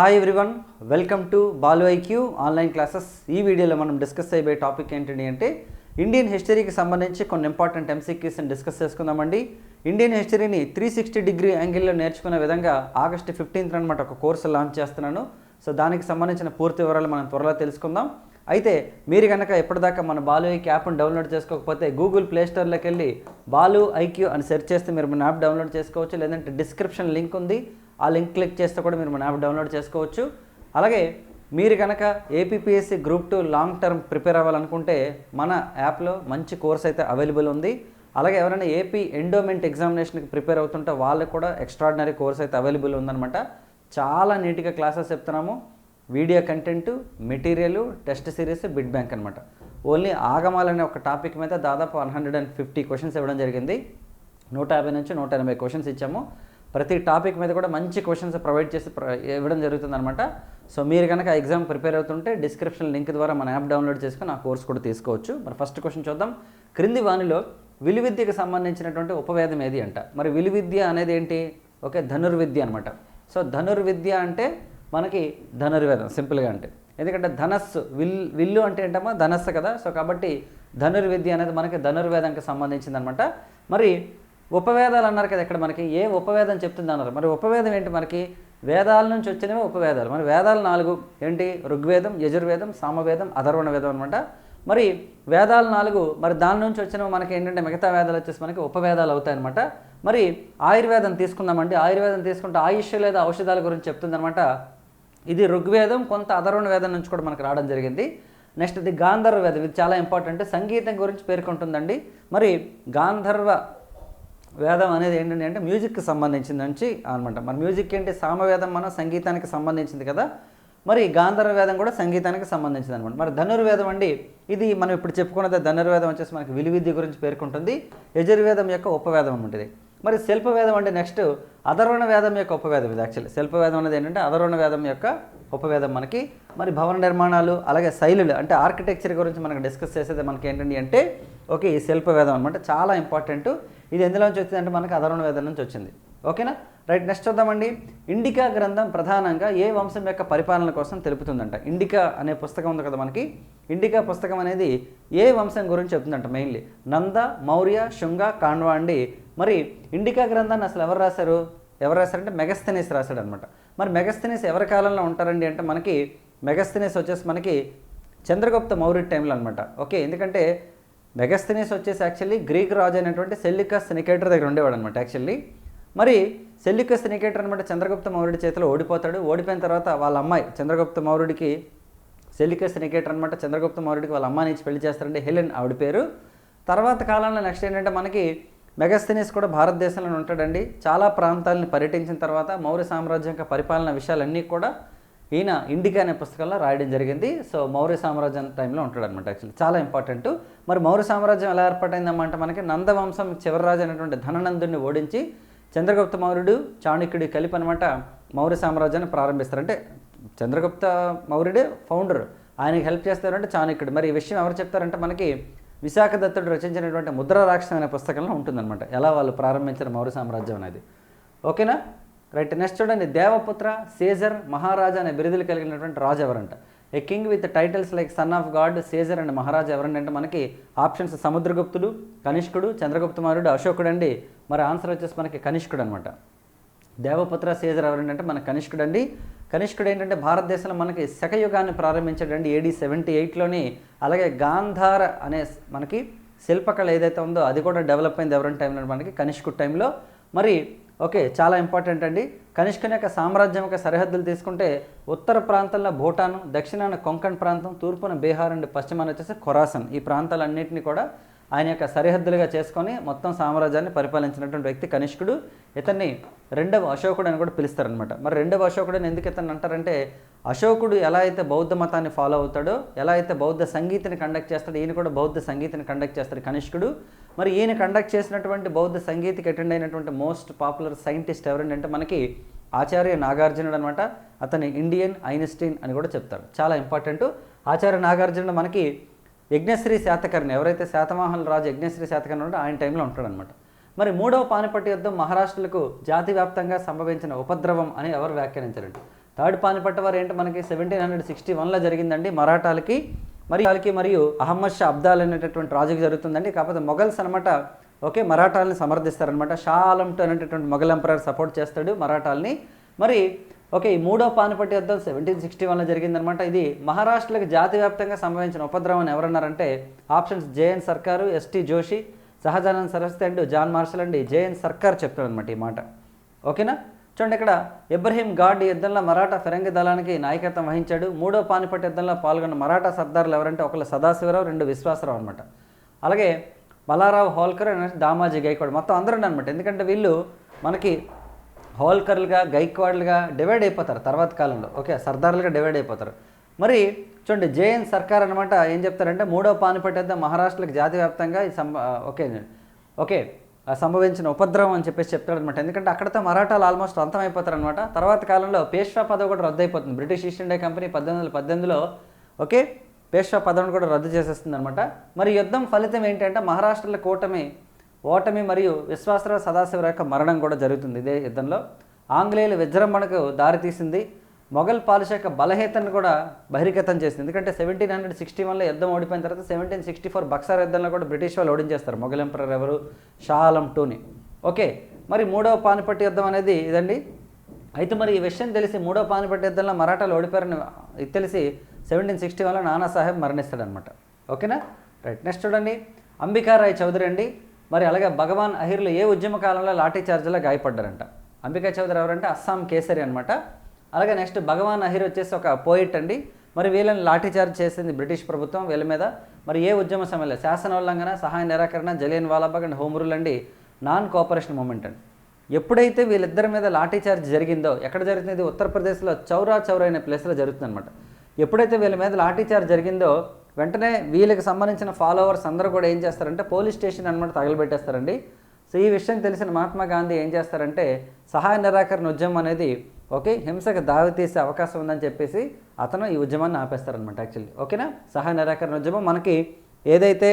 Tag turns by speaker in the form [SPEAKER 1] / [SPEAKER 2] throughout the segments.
[SPEAKER 1] Hi everyone welcome to Balu IQ online classes ఈ వీడియోలో మనం డిస్కస్ అయిపోయే టాపిక్ ఏంటి అంటే ఇండియన్ హిస్టరీకి సంబంధించి కొన్ని ఇంపార్టెంట్ ఎంసీక్యూస్ని డిస్కస్ చేసుకుందామండి. ఇండియన్ హిస్టరీని త్రీ సిక్స్టీ డిగ్రీ యాంగిల్లో నేర్చుకునే విధంగా ఆగస్ట్ ఫిఫ్టీన్త్ అనమాట ఒక కోర్సు లాంచ్ చేస్తున్నాను. సో దానికి సంబంధించిన పూర్తి వివరాలు మనం త్వరలో తెలుసుకుందాం. అయితే మీరు కనుక ఎప్పటిదాకా మన బాలు ఐక్యూ యాప్ని డౌన్లోడ్ చేసుకోకపోతే గూగుల్ ప్లేస్టోర్లోకి వెళ్ళి బాలు ఐక్యూ అని సెర్చ్ చేస్తే మీరు మన యాప్ డౌన్లోడ్ చేసుకోవచ్చు. లేదంటే డిస్క్రిప్షన్ లింక్ ఉంది. ఆ లింక్ క్లిక్ చేస్తే కూడా మీరు మన యాప్ డౌన్లోడ్ చేసుకోవచ్చు. అలాగే మీరు కనుక APPSC group two long term prepare అవ్వాలనుకుంటే మన యాప్లో మంచి కోర్స్ అయితే అవైలబుల్ ఉంది. అలాగే ఎవరైనా ఏపీ ఎండోమెంట్ ఎగ్జామినేషన్కి ప్రిపేర్ అవుతుంటే వాళ్ళకి కూడా ఎక్స్ట్రాడినరీ కోర్స్ అయితే అవైలబుల్ ఉందన్నమాట. చాలా నీట్గా క్లాసెస్ చెప్తున్నాము. Video content material test series bit bank అనమాట ఓన్లీ ఆగమాలనే ఒక టాపిక్ మీద దాదాపు one hundred and fifty questions ఇవ్వడం జరిగింది. నూట యాభై నుంచి నూట ఎనభై క్వశ్చన్స్ ఇచ్చాము. ప్రతి టాపిక్ మీద కూడా మంచి క్వశ్చన్స్ ప్రొవైడ్ చేసి ప్ర- ఇవ్వడం జరుగుతుంది అనమాట సో మీరు కనుక ఎగ్జామ్ ప్రిపేర్ అవుతుంటే డిస్క్రిప్షన్ లింక్ ద్వారా మన యాప్ డౌన్లోడ్ చేసుకుని ఆ కోర్స్ కూడా తీసుకోవచ్చు. మరి ఫస్ట్ క్వశ్చన్ చూద్దాం. క్రింది వానిలో విలువిద్యకు సంబంధించినటువంటి ఉపవేదం ఏది అంట? మరి విలువిద్య అనేది ఏంటి? ఓకే ధనుర్విద్య అనమాట సో ధనుర్విద్య అంటే మనకి ధనుర్వేదం సింపుల్గా అంటే. ఎందుకంటే ధనస్సు విల్ విల్లు అంటే ఏంటమ్మా? ధనస్సు కదా. సో కాబట్టి ధనుర్విద్య అనేది మనకి ధనుర్వేదంకి సంబంధించింది అనమాట మరి ఉపవేదాలు అన్నారు కదా ఇక్కడ మనకి ఏ ఉపవేదం చెప్తుంది అన్నారు. మరి ఉపవేదం ఏంటి మనకి? వేదాల నుంచి వచ్చినవే ఉపవేదాలు. మరి వేదాలు నాలుగు ఏంటి? ఋగ్వేదం యజుర్వేదం సామవేదం అధర్వణ వేదం అనమాట మరి వేదాలు నాలుగు మరి దాని నుంచి వచ్చినవి మనకి ఏంటంటే మిగతా వేదాలు వచ్చేసి మనకి ఉపవేదాలు అవుతాయన్నమాట మరి ఆయుర్వేదం తీసుకుందామండి. ఆయుర్వేదం తీసుకుంటే ఆయుష్ లేదా ఔషధాల గురించి చెప్తుందనమాట ఇది ఋగ్వేదం కొంత అధర్వణ వేదం నుంచి కూడా మనకు రావడం జరిగింది. నెక్స్ట్ ఇది గాంధర్వ వేదం ఇది చాలా ఇంపార్టెంట్. సంగీతం గురించి పేర్కొంటుందండి. మరి గాంధర్వ వేదం అనేది ఏంటంటే అంటే మ్యూజిక్కి సంబంధించింది నుంచి అనమాట. మరి మ్యూజిక్ ఏంటి? సామవేదం మనం సంగీతానికి సంబంధించింది కదా. మరి గాంధర్వ వేదం కూడా సంగీతానికి సంబంధించింది అనమాట. మరి ధనుర్వేదం అండి ఇది మనం ఇప్పుడు చెప్పుకున్నది ధనుర్వేదం వచ్చేసి మనకి విలువిద్య గురించి పేర్కొంటుంది. యజుర్వేదం యొక్క ఉపవేదం అనమాట మరి శిల్పవేదం అంటే నెక్స్ట్ అధర్వణ వేదం యొక్క ఉపవేదం ఇది యాక్చువల్లీ శిల్పవేదం అనేది ఏంటంటే అధర్వణ వేదం యొక్క ఉపవేదం మనకి. మరి భవన నిర్మాణాలు అలాగే శైలులు అంటే ఆర్కిటెక్చర్ గురించి మనకు డిస్కస్ చేసేది మనకి ఏంటండి అంటే ఓకే ఈ శిల్పవేదం అనమాట చాలా ఇంపార్టెంట్. ఇది ఎందులో నుంచి వచ్చిందంటే మనకి అధర్వణ వేదం నుంచి వచ్చింది. ఓకేనా? రైట్ నెక్స్ట్ చూద్దామండి. ఇండికా గ్రంథం ప్రధానంగా ఏ వంశం యొక్క పరిపాలన కోసం తెలుపుతుందంట? ఇండికా అనే పుస్తకం ఉంది కదా మనకి. ఇండికా పుస్తకం అనేది ఏ వంశం గురించి చెప్తుందంట మెయిన్లీ? నంద మౌర్య శుంగ కాన్వా అండి మరి ఇండికా గ్రంథాన్ని అసలు ఎవరు రాశారు? ఎవరు రాశారంటే మెగస్తనీస్ రాశాడు అనమాట మరి మెగస్తనీస్ ఎవరి కాలంలో ఉంటారండి అంటే మనకి మెగస్తనీస్ వచ్చేసి మనకి చంద్రగుప్త మౌర్య టైంలో అనమాట ఓకే ఎందుకంటే మెగస్తనీస్ వచ్చేసి యాక్చువల్లీ గ్రీక్ రాజు అయినటువంటి సెల్లికస్ నికేటర్ దగ్గర ఉండేవాడు అనమాట యాక్చువల్లీ మరి సెల్లికస్ నికేటర్ అనమాట చంద్రగుప్త మౌర్యుడి చేతిలో ఓడిపోతాడు. ఓడిపోయిన తర్వాత వాళ్ళ అమ్మాయి చంద్రగుప్త మౌర్యుడికి సెల్లికస్ నికేటర్ అనమాట చంద్రగుప్త మౌర్యుడికి వాళ్ళ అమ్మాయి నుంచి పెళ్ళి చేస్తారండి హెలెన్ ఆవిడ పేరు. తర్వాత కాలంలో నెక్స్ట్ ఏంటంటే మనకి మెగస్తనీస్ కూడా భారతదేశంలో ఉంటాడండి. చాలా ప్రాంతాలను పర్యటించిన తర్వాత మౌర్య సామ్రాజ్యం యొక్క పరిపాలన విషయాలన్నీ కూడా ఈయన ఇండికా అనే పుస్తకంలో రాయడం జరిగింది. సో మౌర్య సామ్రాజ్యం టైంలో ఉంటాడనమాట యాక్చువల్లీ. చాలా ఇంపార్టెంట్. మరి మౌర్య సామ్రాజ్యం ఎలా ఏర్పాటైందమ్మంటే మనకి నందవంశం చివరి రాజు అయినటువంటి ధననందుని ఓడించి చంద్రగుప్త మౌర్యుడు చాణుక్యుడు కలిపి అనమాట మౌర్య సామ్రాజ్యాన్ని ప్రారంభిస్తారు. అంటే చంద్రగుప్త మౌర్యుడే ఫౌండర్ ఆయనకి హెల్ప్ చేస్తారంటే చాణక్యుడు. మరి ఈ విషయం ఎవరు చెప్తారంటే మనకి విశాఖ దత్తుడు రచించినటువంటి ముద్ర రాక్షసం అనే పుస్తకంలో ఉంటుందన్నమాట. ఎలా వాళ్ళు ప్రారంభించిన మౌర్య సామ్రాజ్యం అనేది. ఓకేనా? రైట్ నెక్స్ట్ చూడండి. దేవపుత్ర సీజర్ మహారాజా అనే బిరుదులు కలిగినటువంటి రాజు ఎవరంట? A king with titles like son of God Caesar and Maharaja ఎవరండి అంటే మనకి ఆప్షన్స్ సముద్రగుప్తుడు కనిష్కుడు చంద్రగుప్త మౌర్యుడు అశోకుడు అండి మరి ఆన్సర్ వచ్చేసి మనకి కనిష్కుడు అనమాట దేవపుత్ర సీజర్ ఎవరంటే మన కనిష్కుడు అండి కనిష్కుడు ఏంటంటే భారతదేశంలో మనకి శకయుగాన్ని ప్రారంభించాడండి ఏడీ సెవెంటీ ఎయిట్లోని అలాగే గాంధార అనే మనకి శిల్పకళ ఏదైతే ఉందో అది కూడా డెవలప్ అయింది ఎవరి టైంలో మనకి కనిష్కుడు టైంలో మరి ఓకే చాలా ఇంపార్టెంట్ అండి. కనిష్కుని యొక్క సామ్రాజ్యం యొక్క సరిహద్దులు తీసుకుంటే ఉత్తర ప్రాంతంలో భూటాను దక్షిణాన కొంకణ్ ప్రాంతం తూర్పున బీహార్ అండ్ పశ్చిమాన వచ్చేసి ఖొరాసన్. ఈ ప్రాంతాలన్నింటినీ కూడా ఆయన యొక్క సరిహద్దులుగా చేసుకొని మొత్తం సామ్రాజ్యాన్ని పరిపాలించినటువంటి వ్యక్తి కనిష్కుడు. ఇతన్ని రెండవ అశోకుడు అని కూడా పిలుస్తారనమాట మరి రెండవ అశోకుడు అని ఎందుకు ఇతను అంటారంటే అశోకుడు ఎలా అయితే బౌద్ధ మతాన్ని ఫాలో అవుతాడో ఎలా అయితే బౌద్ధ సంగీతిని కండక్ట్ చేస్తాడో ఈయన కూడా బౌద్ధ సంగీతిని కండక్ట్ చేస్తాడు కనిష్కుడు. మరి ఈయన కండక్ట్ చేసినటువంటి బౌద్ధ సంగీతికి అటెండ్ అయినటువంటి మోస్ట్ పాపులర్ సైంటిస్ట్ ఎవరంటే మనకి ఆచార్య నాగార్జునుడు అనమాట అతని ఇండియన్ ఐన్స్టీన్ అని కూడా చెప్తారు. చాలా ఇంపార్టెంట్ ఆచార్య నాగార్జునుడు మనకి యజ్ఞశ్రీ శాతకర్ణి ఎవరైతే శాతవాహనుల రాజు యజ్ఞశ్రీ శాతకర్ణి ఉన్నాడో ఆయన టైంలో ఉంటాడనమాట మరి మూడవ పానిపట్టు యుద్ధం మహారాష్ట్రకు జాతి వ్యాప్తంగా సంభవించిన ఉపద్రవం అని ఎవరు వ్యాఖ్యానించారండి? థర్డ్ పానిపట్ట వారు ఏంటి మనకి? సెవెంటీన్ హండ్రెడ్ సిక్స్టీ వన్లో జరిగిందండి. మరాఠాలకి మరి వాళ్ళకి మరియు అహ్మద్ షా అబ్దాల్ అనేటటువంటి రాజుకి జరుగుతుందండి. కాకపోతే మొఘల్స్ అనమాట ఓకే మరాఠాలని సమర్థిస్తారనమాట షా ఆలంటూ అనేటటువంటి మొఘల్ ఎంపరర్ సపోర్ట్ చేస్తాడు మరాఠాలని. మరి ఓకే ఈ మూడో పానిపట్టి యుద్ధం సెవెంటీన్ సిక్స్టీ వన్లో జరిగిందనమాట ఇది మహారాష్ట్రలకు జాతివ్యాప్తంగా సంభవించిన ఉపద్రవం ఎవరన్నారంటే options JN Sarkar ST Joshi Sahajanand Saraswati and John Marshall అండి జేఎన్ సర్కార్ చెప్పారనమాట ఈ మాట. ఓకేనా? చూడండి ఇక్కడ ఇబ్రహీం గాడ్ యుద్ధంలో మరాఠా ఫిరంగి దళానికి నాయకత్వం వహించాడు. మూడో పానిపట్ యుద్ధంలో పాల్గొన్న మరాఠా సర్దారులు ఎవరంటే ఒకళ్ళు సదాశివరావు రెండు విశ్వాసరావు అనమాట అలాగే బలారావు హోల్కర్ అండ్ దామాజీ గైక్వాడ్. మొత్తం అందరూ అనమాట ఎందుకంటే వీళ్ళు మనకి హోల్కర్లుగా గైక్వాడ్లుగా డివైడ్ అయిపోతారు తర్వాత కాలంలో. ఓకే సర్దార్లుగా డివైడ్ అయిపోతారు. మరి చూడండి జేఎన్ సర్కార్ అనమాట ఏం చెప్తారంటే మూడో పానిపట్టి యుద్ధం మహారాష్ట్రలకు జాతివ్యాప్తంగా ఈ సంబ ఓకే ఓకే సంభవించిన ఉపద్రవం అని చెప్పేసి చెప్తాడు అనమాట ఎందుకంటే అక్కడతో మరాఠాలు ఆల్మోస్ట్ అంతమైపోతారు తర్వాత కాలంలో పేష్వా పదవి కూడా రద్దు అయిపోతుంది బ్రిటిష్ ఈస్ట్ ఇండియా కంపెనీ పద్దెనిమిది వందల పద్దెనిమిదిలో ఓకే పేష్వా పదవిని కూడా రద్దు చేసేస్తుంది అనమాట మరి యుద్ధం ఫలితం ఏంటంటే మహారాష్ట్రలో కూటమి ఓటమి మరియు విశ్వాసరావు సదాశివరావు యొక్క మరణం కూడా జరుగుతుంది ఇదే యుద్ధంలో. ఆంగ్లేయుల విజృంభణకు దారితీసింది మొఘల్ పాలిష యొక్క బలహీతను కూడా బహిర్గతం చేసింది. ఎందుకంటే సెవెంటీన్ హండ్రెడ్ సిక్స్టీ వన్లో యుద్ధం ఓడిపోయిన తర్వాత సెవెంటీన్ సిక్స్టీ ఫోర్ బక్సార్ యుద్ధంలో కూడా బ్రిటిష్ వాళ్ళు ఓడించేస్తారు. మొఘల్ ఎంపరర్ ఎవరు? షా ఆలం టూని. ఓకే మరి మూడవ పానిపట్టి యుద్ధం అనేది ఇదండి. అయితే మరి ఈ విషయం తెలిసి మూడో పానిపట్టి యుద్ధంలో మరాఠాలు ఓడిపోయారని ఇది తెలిసి సెవెంటీన్ సిక్స్టీ వన్లో నానాసాహెబ్ మరణిస్తాడనమాట ఓకేనా? రైట్ నెక్స్ట్ చూడండి. అంబికారాయ్ చౌదరి అండి. మరి అలాగే భగవాన్ అహిర్లు ఏ ఉద్యమ కాలంలో లాఠీ చార్జ్లో గాయపడ్డారంట? అంబికా చౌదరి ఎవరంటే అస్సాం కేసరి అనమాట అలాగే నెక్స్ట్ భగవాన్ అహిర్ వచ్చేసి ఒక పోయిట్ అండి. మరి వీళ్ళని లాఠీ చార్జ్ చేసింది బ్రిటిష్ ప్రభుత్వం వీళ్ళ మీద. మరి ఏ ఉద్యమ సమయంలో? శాసన ఉల్లంఘన సహాయ నిరాకరణ Jallian Walabagh and home rule అండి. నాన్ కోఆపరేషన్ మూమెంట్ అండి. ఎప్పుడైతే వీళ్ళిద్దరి మీద లాఠీ చార్జ్ జరిగిందో ఎక్కడ జరుగుతుంది? ఉత్తరప్రదేశ్లో చౌరా చౌరా అనే ప్లేస్లో జరుగుతుంది అనమాట ఎప్పుడైతే వీళ్ళ మీద లాఠీ చార్జ్ జరిగిందో వెంటనే వీళ్ళకి సంబంధించిన ఫాలోవర్స్ అందరూ కూడా ఏం చేస్తారంటే పోలీస్ స్టేషన్ అనమాట తగలబెట్టేస్తారండి. సో ఈ విషయం తెలిసిన మహాత్మా గాంధీ ఏం చేస్తారంటే సహాయ నిరాకరణ ఉద్యమం అనేది ఓకే హింసకు దారితీసే అవకాశం ఉందని చెప్పేసి అతను ఈ ఉద్యమాన్ని ఆపేస్తారనమాట యాక్చువల్లీ. ఓకేనా? సహాయ నిరాకరణ ఉద్యమం మనకి ఏదైతే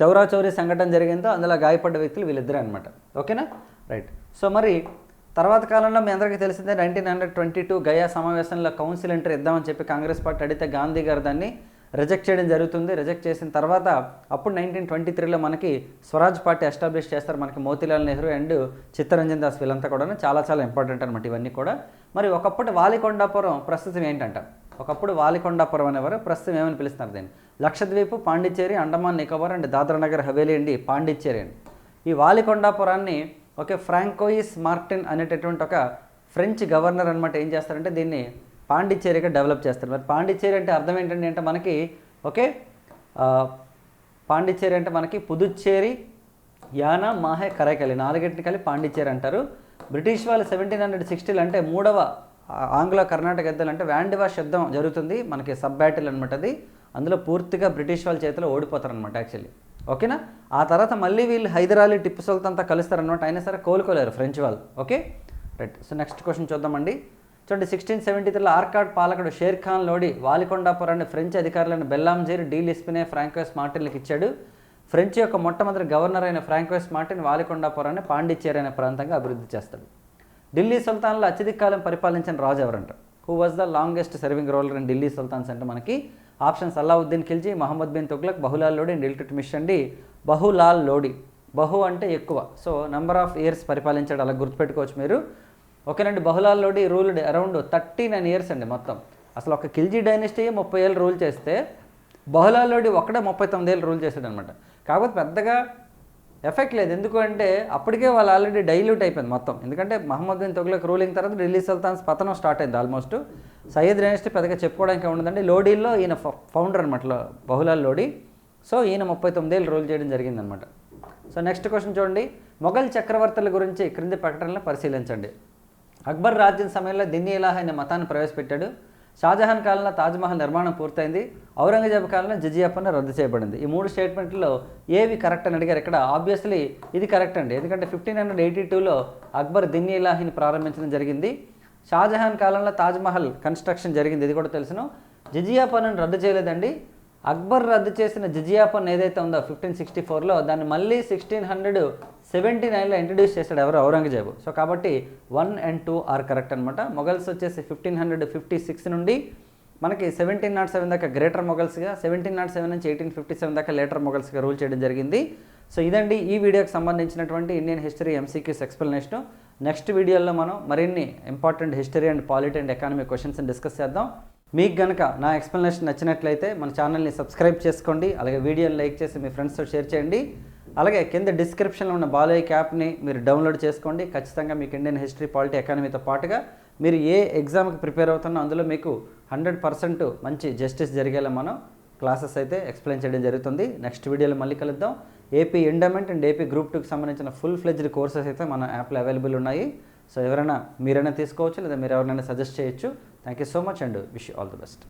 [SPEAKER 1] చౌరా చౌరీ సంఘటన జరిగిందో అందులో గాయపడ్డ వ్యక్తులు వీళ్ళిద్దరే అనమాట ఓకేనా? రైట్. సో మరి తర్వాత కాలంలో మీ అందరికీ తెలిసిందే nineteen hundred twenty two Gaya సమావేశంలో కౌన్సిల్ ఎంటర్ ఇద్దామని చెప్పి కాంగ్రెస్ పార్టీ అడిగితే గాంధీ గారు దాన్ని రిజెక్ట్ చేయడం జరుగుతుంది. రిజెక్ట్ చేసిన తర్వాత అప్పుడు నైన్టీన్ ట్వంటీ త్రీలో మనకి స్వరాజ్ పార్టీ ఎస్టాబ్లిష్ చేస్తారు. మనకి మోతీలాల్ నెహ్రూ అండ్ చిత్తరంజన్ దాస్ వీళ్ళంతా కూడా చాలా చాలా ఇంపార్టెంట్ అనమాట ఇవన్నీ కూడా. మరి ఒకప్పుడు వాలికొండాపురం ప్రస్తుతం ఏంటంట? ఒకప్పుడు వాలికొండాపురం అనేవారు ప్రస్తుతం ఏమని పిలుస్తున్నారు దీన్ని? లక్షద్వీప్ పాండిచ్చేరి అండమాన్ నికోబార్ అండ్ దాదరా నగర్ హవేలీ అండి పాండిచ్చేరి అండి ఈ వాలికొండాపురాన్ని ఒకే ఫ్రాంకోయిస్ మార్టిన్ అనేటటువంటి ఒక ఫ్రెంచ్ గవర్నర్ అనమాట ఏం చేస్తారంటే దీన్ని పాండిచ్చేరిగా డెవలప్ చేస్తారు. మరి పాండిచ్చేరి అంటే అర్థం ఏంటంటే అంటే మనకి ఓకే? పాండిచ్చేరి అంటే మనకి పుదుచ్చేరి యానా మాహే కరైకలి నాలుగింటిని కలిపి పాండిచ్చేరి అంటారు. బ్రిటిష్ వాళ్ళు సెవెంటీన్ హండ్రెడ్ సిక్స్టీలు అంటే మూడవ ఆంగ్ల కర్ణాటక యుద్ధాలు అంటే వ్యాండివాష్ యుద్ధం జరుగుతుంది. మనకి సబ్ బ్యాటిల్ అనమాట అది. అందులో పూర్తిగా బ్రిటిష్ వాళ్ళ చేతిలో ఓడిపోతారు అనమాట యాక్చువల్లీ. ఓకేనా? ఆ తర్వాత మళ్ళీ వీళ్ళు హైదరాలీ టిప్పు సుల్తాన్తో కలుస్తారనమాట అయినా సరే కోలుకోలేరు ఫ్రెంచ్ వాళ్ళు. Okay? Right. So next question చూద్దామండి. చూడండి సిక్స్టీన్ సెవెంటీ త్రీలో ఆర్కాడ్ పాలకుడు షేర్ ఖాన్ లోడి వాలికొండాపురాన్ని ఫ్రెంచ్ అధికారులను బెల్లాంజీర్ డీ లిస్పినే ఫ్రాంకోస్ మార్టిన్లకు ఇచ్చాడు. ఫ్రెంచ్ యొక్క మొట్టమొదటి గవర్నర్ అయిన ఫ్రాంకోస్ మార్టిన్ వాలికొండాపురాన్ని పాండిచ్చేరి అనే ప్రాంతంగా అభివృద్ధి చేస్తాడు. ఢిల్లీ సుల్తాన్లో అత్యధిక కాలం పరిపాలించిన రాజు ఎవరంట? Who was the longest serving ruler in Delhi sultans అంటే మనకి options Alauddin Khilji Muhammad bin Tughlaq Bahlul Lodi and Iltutmish అండి. బహులాల్ లోడి. బహు అంటే ఎక్కువ. సో నెంబర్ ఆఫ్ ఇయర్స్ పరిపాలించాడు అలా గుర్తుపెట్టుకోవచ్చు మీరు. ఓకేనండి బహుళాల్లోడి ruled around thirty nine years అండి మొత్తం. అసలు ఒక ఖిల్జీ డైనెస్టీ ముప్పై ఏళ్ళు రూల్ చేస్తే బహులాల్ లోడి ఒక్కడే ముప్పై తొమ్మిది ఏళ్ళు రూల్ చేశాడు అనమాట కాకపోతే పెద్దగా ఎఫెక్ట్ లేదు. ఎందుకు అంటే అప్పటికే వాళ్ళు ఆల్రెడీ డైల్యూట్ అయిపోయింది మొత్తం. ఎందుకంటే మహమ్మద్ బిన్ తొగ్లక్ రూలింగ్ తర్వాత ఢిల్లీ సుల్తాన్స్ పతనం స్టార్ట్ అయింది ఆల్మోస్ట్ సయ్యద్ డైనెస్టీ పెద్దగా చెప్పుకోవడానికి ఉండదండి లోడీల్లో ఈయన ఫౌండర్ అనమాట బహులాల్ లోడీ. సో ఈయన ముప్పై తొమ్మిదేళ్ళు రూల్ చేయడం జరిగిందనమాట సో నెక్స్ట్ క్వశ్చన్ చూడండి. మొఘల్ చక్రవర్తుల గురించి క్రింది ప్రకటనలు పరిశీలించండి. అక్బర్ రాజ్యం సమయంలో దిన్ని ఇలాహ్ అనే మతాన్ని ప్రవేశపెట్టాడు. షాజహాన్ కాలంలో తాజ్మహల్ నిర్మాణం పూర్తయింది. ఔరంగజేబ్ కాలంలో జిజియా పన్ను రద్దు చేయబడింది. ఈ మూడు స్టేట్మెంట్లో ఏవి కరెక్ట్ అని అడిగారు. ఇక్కడ ఆబ్వియస్లీ ఇది కరెక్ట్ అండి. ఎందుకంటే ఫిఫ్టీన్ హండ్రెడ్ ఎయిటీ టూలో అక్బర్ దిన్ని ఇలాహిని ప్రారంభించడం జరిగింది. షాజహాన్ కాలంలో తాజ్మహల్ కన్స్ట్రక్షన్ జరిగింది. ఇది కూడా తెలుసును. జిజియా పన్నును రద్దు చేయలేదండి. అక్బర్ రద్దు చేసిన జిజియా పన్ను ఏదైతే ఉందో ఫిఫ్టీన్ సిక్స్టీ ఫోర్లో దాన్ని మళ్ళీ సిక్స్టీన్ హండ్రెడ్ సెవెంటీ నైన్లో ఇంట్రడ్యూస్ చేశాడు ఎవరు? ఔరంగజేబు. సో కాబట్టి one and two are correct అనమాట మొఘల్స్ వచ్చేసి ఫిఫ్టీన్ హండ్రెడ్ ఫిఫ్టీ సిక్స్ నుండి మనకి సెవెంటీన్ నాట్ సెవెన్ దాకా గ్రేటర్ మొఘల్స్గా సెవెంటీన్ నాట్ సెవెన్ నుంచి ఎయిటీన్ ఫిఫ్టీ సెవెన్ దాకా లేటర్ మొఘల్స్గా రూల్ చేయడం జరిగింది. సో ఇదండి ఈ వీడియోకి సంబంధించినటువంటి Indian history MCQs explanation next వీడియోలో మనం మరిన్ని important history and polity and economy questions discuss చేద్దాం. మీకు గనక నా ఎక్స్ప్లెనేషన్ నచ్చినట్లయితే మన ఛానల్ని సబ్స్క్రైబ్ చేసుకోండి. అలాగే వీడియోని లైక్ చేసి మీ ఫ్రెండ్స్తో షేర్ చేయండి. అలాగే కింద డిస్క్రిప్షన్లో ఉన్న బాలయ్య యాప్ని మీరు డౌన్లోడ్ చేసుకోండి. ఖచ్చితంగా మీకు ఇండియన్ హిస్టరీ పాలిటీ ఎకానమీతో పాటుగా మీరు ఏ ఎగ్జామ్కి ప్రిపేర్ అవుతున్నా అందులో మీకు హండ్రెడ్ పర్సెంట్ మంచి జస్టిస్ జరిగేలా మనం క్లాసెస్ అయితే ఎక్స్ప్లెయిన్ చేయడం జరుగుతుంది. నెక్స్ట్ వీడియోలో మళ్ళీ కలుద్దాం. AP endowment and AP group టూకి సంబంధించిన ఫుల్ ఫ్లెజ్డ్ కోర్సెస్ అయితే మన యాప్లో అవైలబుల్ ఉన్నాయి. సో ఎవరైనా మీరైనా తీసుకోవచ్చు లేదా మీరు ఎవరైనా సజెస్ట్ చేయొచ్చు. Thank you so much and wish all the best.